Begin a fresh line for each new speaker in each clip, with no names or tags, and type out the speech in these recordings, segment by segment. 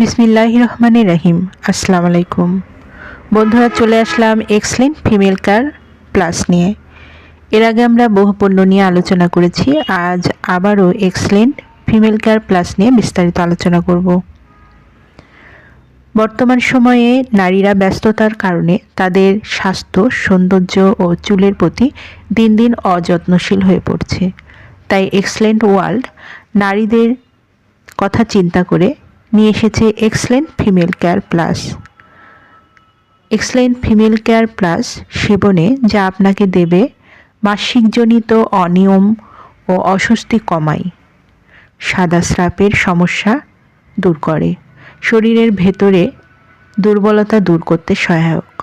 বিসমিল্লাহ রহমান রাহিম আসসালামু আলাইকুম বন্ধুরা, চলে আসলাম এক্সলেন্ট ফিমেল কার প্লাস নিয়ে। এর আগে আমরা বহু পণ্য নিয়ে আলোচনা করেছি। আজ আবারও এক্সলেন্ট ফিমেল কেয়ার প্লাস নিয়ে বিস্তারিত আলোচনা করব। বর্তমান সময়ে নারীরা ব্যস্ততার কারণে তাদের স্বাস্থ্য, সৌন্দর্য ও চুলের প্রতি দিন দিন অযত্নশীল হয়ে পড়ছে। তাই এক্সলেন্ট ওয়ার্ল্ড নারীদের কথা চিন্তা করে নিয়ে এসেছে excellent female care plus excellent female care plus সেবনে যা আপনাকে দেবে মাসিকজনিত অনিয়ম ও অস্বস্তি কমায়। সাদা স্রাপের সমস্যা দূর করে। শরীরের ভেতরে দুর্বলতা দূর করতে সহায়ক।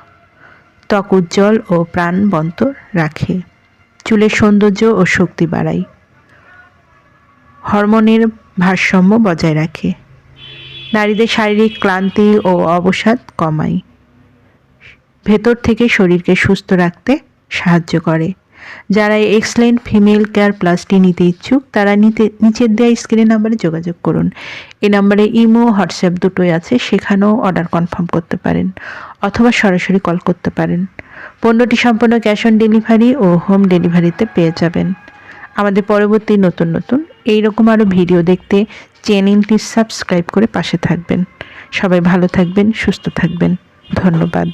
ত্বক উজ্জ্বল ও প্রাণবন্ত রাখে। চুলের সৌন্দর্য ও শক্তি বাড়ায়। হরমোনের ভারসাম্য বজায় রাখে। নারীদের শারীরিক ক্লান্তি ও অবসাদ কমায়। ভেতর থেকে শরীরকে সুস্থ রাখতে সাহায্য করে। যারা এক্সলেন্ট ফিমেল কেয়ার প্লাসটি নিতে ইচ্ছুক, তারা নিতে, নিচের দেওয়া স্ক্রিন নাম্বারে যোগাযোগ করুন। এই নাম্বারে ইমো, হোয়াটসঅ্যাপ দুটোই আছে, সেখানেও অর্ডার কনফার্ম করতে পারেন অথবা সরাসরি কল করতে পারেন। পণ্যটি সম্পূর্ণ ক্যাশ অন ডেলিভারি ও হোম ডেলিভারিতে পেয়ে যাবেন। আমাদের পরবর্তী নতুন নতুন এই রকম আরও ভিডিও দেখতে চ্যানেলটি সাবস্ক্রাইব করে পাশে থাকবেন। সবাই ভালো থাকবেন, সুস্থ থাকবেন। ধন্যবাদ।